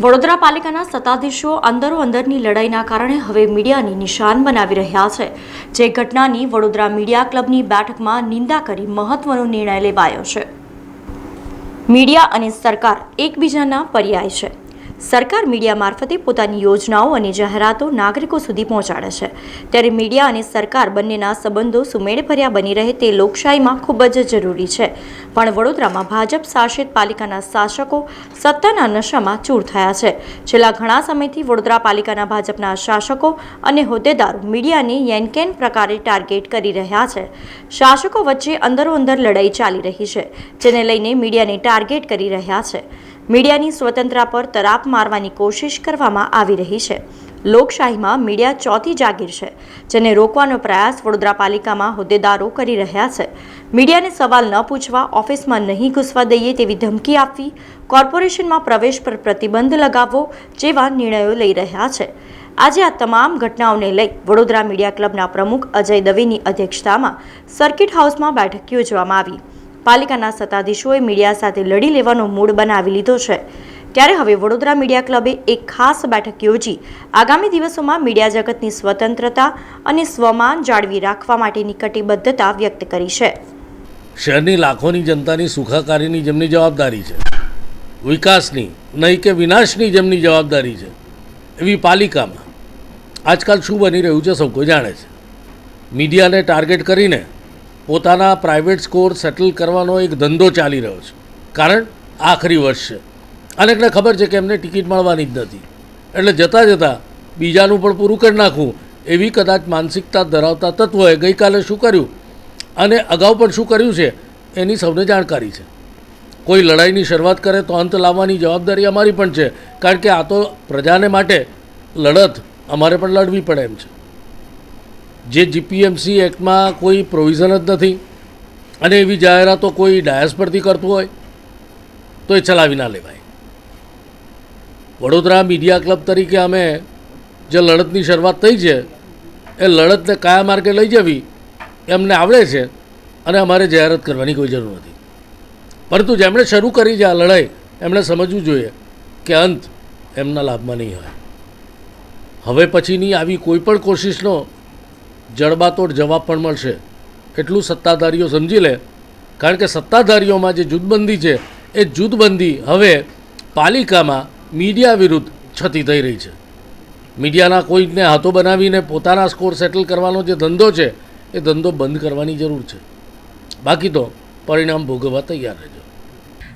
વડોદરા પાલિકાના સત્તાધીશો અંદરો અંદરની લડાઈના કારણે હવે મીડિયાની નિશાન બનાવી રહ્યા છે. જે ઘટનાની વડોદરા મીડિયા ક્લબની બેઠકમાં નિંદા કરી મહત્વનો નિર્ણય લેવાયો છે. મીડિયા અને સરકાર એકબીજાના પર્યાય છે. સરકાર મીડિયા મારફતે પોતાની યોજનાઓ અને જાહેરાતો નાગરિકો સુધી પહોંચાડે છે. ત્યારે મીડિયા અને સરકાર બંનેના સંબંધો સુમેળભર્યા બની રહે તે લોકશાહીમાં ખૂબ જ જરૂરી છે. પણ વડોદરામાં ભાજપ શાસિત પાલિકાના શાસકો સત્તાના નશામાં ચૂર થયા છે. છેલ્લા ઘણા સમયથી વડોદરા પાલિકાના ભાજપના શાસકો અને હોદ્દેદારો મીડિયાને યેનકેન પ્રકારે ટાર્ગેટ કરી રહ્યા છે. શાસકો વચ્ચે અંદરો અંદર લડાઈ ચાલી રહી છે, જેને લઈને મીડિયાને ટાર્ગેટ કરી રહ્યા છે. મીડિયાની સ્વતંત્રતા પર તરાપ મારવાની કોશિશ કરવામાં આવી રહી છે. લોકશાહીમાં મીડિયા ચોથી જાગીર છે, જેને રોકવાનો પ્રયાસ વડોદરા પાલિકામાં હોદ્દેદારો કરી રહ્યા છે. મીડિયાને સવાલ ન પૂછવા ઓફિસમાં નહીં ઘૂસવા દઈએ તેવી ધમકી આપવી, કોર્પોરેશનમાં પ્રવેશ પર પ્રતિબંધ લગાવવો જેવા નિર્ણયો લઈ રહ્યા છે. આજે આ તમામ ઘટનાઓને લઈ વડોદરા મીડિયા ક્લબના પ્રમુખ અજય દવેની અધ્યક્ષતામાં સર્કિટ હાઉસમાં બેઠક યોજવામાં આવી. પાલિકાના સત્તાધીશોએ મીડિયા સાથે લડી લેવાનો મૂડ બનાવી લીધો છે. ત્યારે હવે વડોદરા મીડિયા ક્લબે એક ખાસ બેઠક યોજી. આગામી દિવસોમાં મીડિયા જગતની સ્વતંત્રતા અને સ્વમાન જાળવી રાખવા માટેની કટિબદ્ધતા વ્યક્ત કરી છે. શહેરની લાખોની જનતાની સુખાકારીની જેમની જવાબદારી છે, વિકાસની નહીં કે વિનાશની જેમની જવાબદારી છે, એવી પાલિકામાં આજકાલ શું બની રહ્યું છે, સૌ કોઈ જાણે છે. મીડિયાને ટાર્ગેટ કરીને પોતાના પ્રાઇવેટ સ્કોર સેટલ કરવાનો એક ધંધો ચાલી રહ્યો છે. કારણ આખરી વર્ષ છે. અનેકને ખબર છે કે એમને ટિકિટ મળવાની જ નથી. એટલે જતાં જતાં બીજાનું પણ પૂરું કરી નાખવું એવી કદાચ માનસિકતા ધરાવતા તત્વોએ ગઈકાલે શું કર્યું? અને અગાઉ પણ શું કર્યું છે? એની સૌને જાણકારી છે. કોઈ લડાઈની શરૂઆત કરે તો અંત લાવવાની જવાબદારી અમારી પણ છે. કારણ કે આ તો પ્રજાને માટે લડત, અમારે પણ લડવી પડે એમ છે. જે જીપીએમસી એક્ટમાં કોઈ પ્રોવિઝન જ નથી અને એવી જાહેરાતો કોઈ ડાયસ પરથી કરતું હોય, તો એ ચલાવી ના લેવાય. વડોદરા મીડિયા ક્લબ તરીકે અમે જે લડતની શરૂઆત થઈ છે, એ લડતને કયા માર્ગે લઈ જવી એમને આવડે છે અને અમારે જાહેરાત કરવાની કોઈ જરૂર નથી. પરંતુ જેમણે શરૂ કરી છે આ લડાઈ, એમણે સમજવું જોઈએ કે અંત એમના લાભમાં નહીં હોય. હવે પછીની આવી કોઈ પણ કોશિશનો જડબાતોડ જવાબ પણ મળશે. એટલું સત્તાધારીઓ સમજી લે. કારણ કે સત્તાધારીઓમાં જે જૂથબંધી છે, એ જૂથબંધી હવે પાલિકામાં મીડિયા વિરુદ્ધ છતી થઈ રહી છે. મીડિયાના કોઈને હાથો બનાવીને પોતાના સ્કોર સેટલ કરવાનો જે ધંધો છે, એ ધંધો બંધ કરવાની જરૂર છે. બાકી તો પરિણામ ભોગવવા તૈયાર રહેજો.